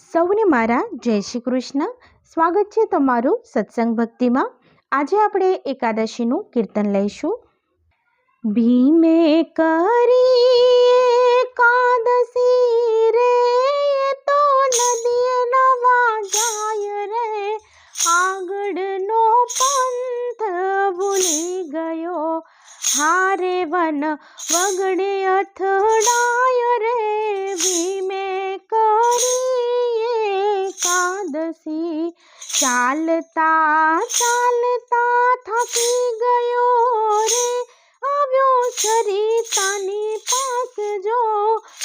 સૌને મારા જય શ્રી કૃષ્ણ. સ્વાગત છે તમારું સત્સંગ ભક્તિમાં. આજે આપણે એકાદશીનું કીર્તન લઈશું. ભીમે કરી એકાદશી રે તો નદીએ નવા જાય રે. આગળનો પંથ ભૂલી ગયો. હારે વન વગડે અથડાય રે. ચાલતા ચાલતા થાકી ગયો રે આવ્યો સરિતાની પાસ જો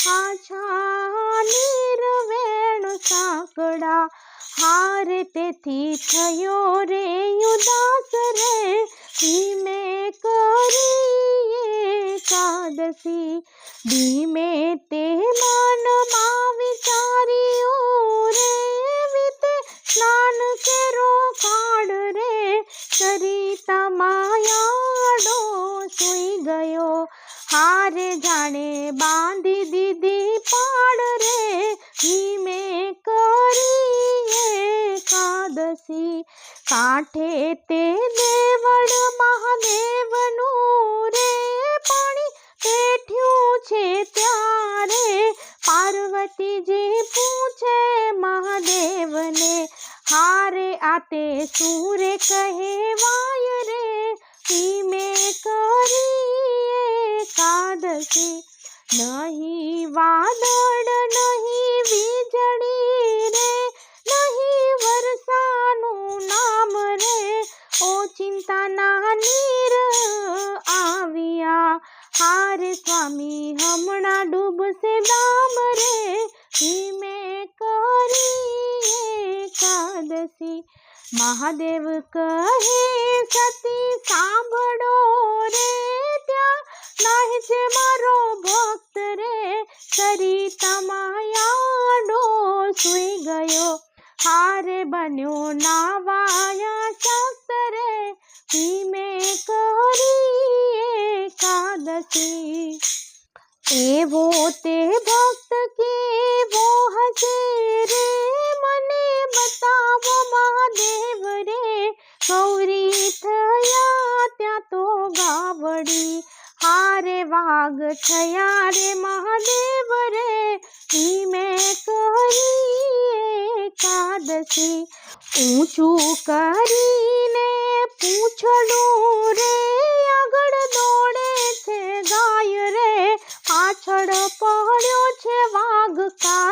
આછા નિર્વેણ સાંકડા હારે તેથી થયો રે ઉદાસ રે ધીમે કરી એકાદશી ધીમે તે કાંઠે તે દેવળ મહાદેવનું રે પાણી પેઠ્યું છે ત્યારે પાર્વતીજી પૂછે મહાદેવને, હારે આતે સૂરે કહેવાય રે? ધીમે કરી એકાદશી નહીં વાદળ સ્વામી હમણાં ડૂબશે દામ રે. ધીમે કરી મહાદેવ કહે, સતી, સાંભળો રે ત્યાં. નાહી છે મારો ભક્ત રે. સરિતા તમાયાડો સુઈ ગયો. હારે બન્યો નાવાયા શક્ત રે. ધીમે કરી એકાદશી એવો તે ભક્ત કેવો હશે રે મને બતાવો મહાદેવ રે ગૌરી થયા ત્યાં તો ગાવડી હારે વાઘ થયા રે મહાદેવ રે ધીમે કરી એકાદશી ઊંચું કરીને પૂછડું રે આગળ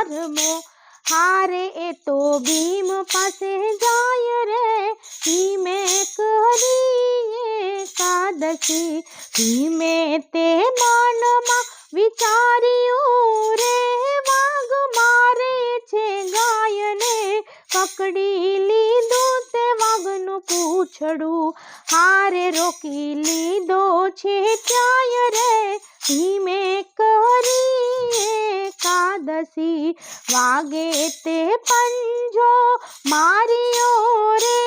કારમો હારે એ તો ભીમ પાસે જાય રે. ભીમે કરી એકાદશી ભીમે તે મનમાં વિચાર્યું રે. વાઘ મારે છે ગાયને પકડી લીધું તે વાઘનું પૂછડું. હારે રોકી લીધો છે ત્યાય રે. કરી એકાદશી વાગે તે પંજો માર્યો રે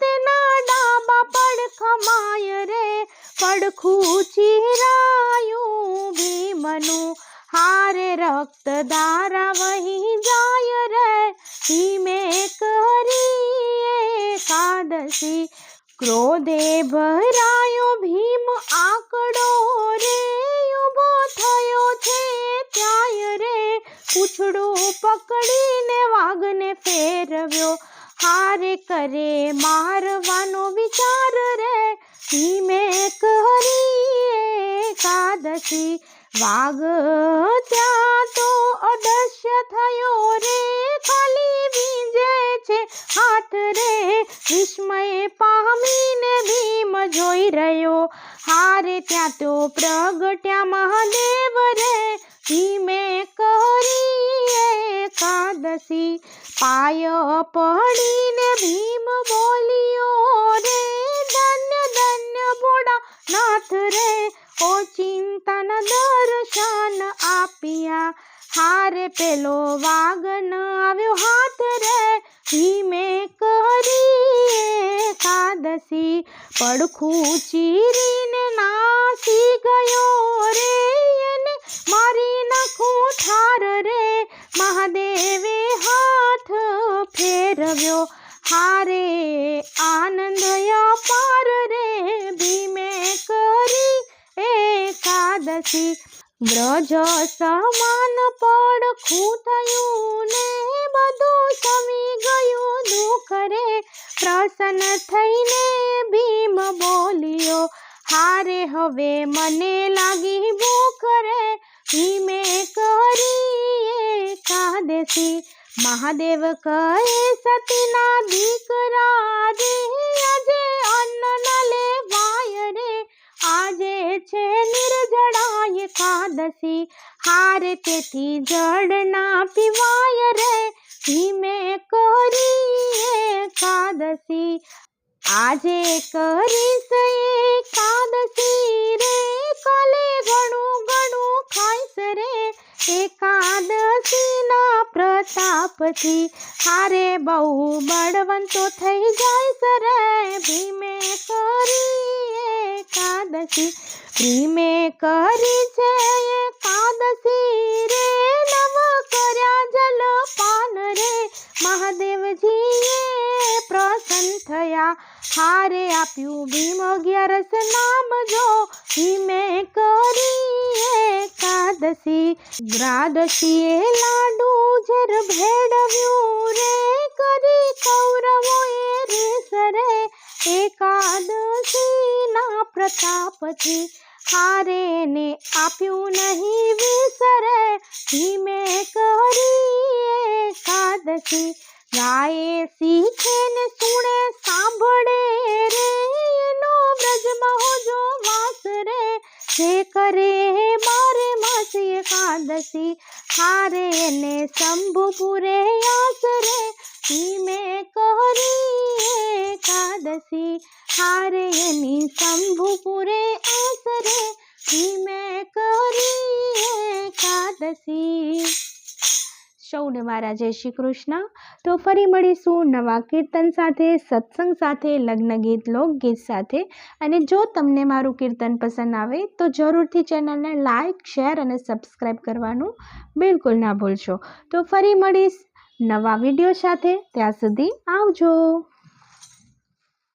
તેના ડાબા પડખમાય રે પડખું ચીરાયું ભીમનું હારે રક્ત દારા વહી જાય રે ધીમે કરીએ એકાદશી ક્રોધે ભરાયો ભીમ આકડો રે ઊભો થયો છે ત્યાંય રે પૂછડું પકડીને વાઘને ફેરવ્યો. હારે કરે મારવાનો વિચાર રે. ધીમે કરી એકાદશી. વાઘ, ત્યાં તો અદશ્ય થયો રે. ખાલી બીજે છે હાથ રે. વિસ્મય પામીને ભીમ જોઈ રહ્યો. હારે ત્યાં તો પ્રગટ્યા મહાદેવ રે. ધીમે કરી એકાદશી. પાય પડીને ભીમ બોલ્યો રે ધન્ય ધન્ય બોડા નાથ રે, ઓ ચિંતન દર્શન આપ્યા. હારે પેલો વાગન આવ્યો હાથ રે ધીમે કરી એકાદશી પડખું ચીરીને નાસી ગયો રે એને. મારી નાખું ઠાર રે. મહાદેવે હાથ ફેરવ્યો. હારે આનંદ અપાર રે. ભીમે કરી એકાદશી. વ્રજ સમાન પડખું થયું. પ્રસન્ન થઈને ભીમ બોલ્યો હારે હવે મને લાગી ભૂખ રે ભીમે કરી એકાદશી મહાદેવ કહે સતીના દીકરા રે આજે અન્ન ન લેવાય રે આજે છે નિર્જળા એકાદશી હારે તેથી જળ ના પીવાય રે ભીમે કરી એકાદશી. આજે કરીશ એકાદશી રે. કાલે ઘણું ઘણું ખાઈશ રે. એકાદશીના પ્રતાપથી હારે બહુ બળવંતો થઈ જાય સરે ભીમે કરી એકાદશી. ભીમે કરી છે હારે આપ્યું ભીમ અગિયારસ નામ જો ભીમે કરી એકાદશી દ્વાદશીએ લાડુ ઝેર ભેળવ્યું રે કરી કૌરવોએ રેસ રે એકાદશીના પ્રતાપથી હારે ને આપ્યું નહીં વિસરે ભીમે કરી એકાદશી ગાયે શીખે ને સુણે સાંભળે રે, એનો બ્રજમાં જો વાસ રે. જે કરે મારે માસી એકાદશી હારે ને શંભુપુરે આસરે ધીમે કરી એકાદશી હારે એની શંભુપુરે આસરે ધીમે કરી એકાદશી સૌને મારા જય શ્રી કૃષ્ણ. તો ફરી મળીશું નવા કીર્તન સાથે, સત્સંગ સાથે, લગ્ન ગીત લોકગીત સાથે. અને જો તમને મારું કીર્તન પસંદ આવે, તો જરૂરથી ચેનલને લાઇક શેર અને સબસ્ક્રાઈબ કરવાનું બિલકુલ ના ભૂલશો. તો ફરી મળીશ નવા વીડિયો સાથે. ત્યાં સુધી આવજો.